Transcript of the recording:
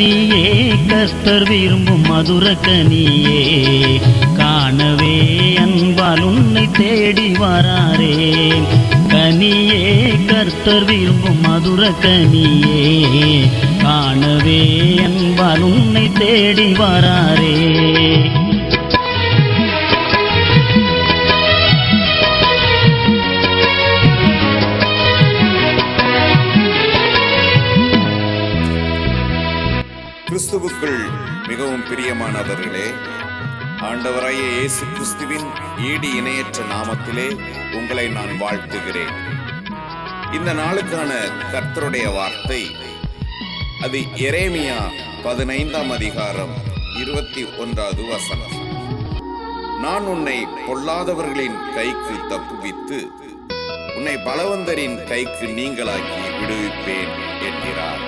கனியே கஸ்தர் விரும்பும் மதுர கனியே. காணவே அன்பால் உன்னை தேடி வராரே. கனியே கர்த்தர் விரும்பும் மதுர கனியே. காணவே அன்பால் உன்னை தேடி வராரே. கிறிஸ்துவுக்குள் மிகவும் பிரியமானவர்களே ஆண்டவராய இயேசு கிறிஸ்துவின் ஈடு இணையற்ற நாமத்திலே உங்களை நான் வாழ்த்துகிறேன். இந்த நாளுக்கான கர்த்தருடைய வார்த்தை அது எரேமியா பதினைந்தாம் அதிகாரம் இருபத்தி ஒன்றாவது வசனம். நான் உன்னை பொல்லாதவர்களின் கைக்கு தப்புவித்து உன்னை பலவந்தரின் கைக்கு நீங்களாக்கி விடுவிப்பேன் என்கிறார்.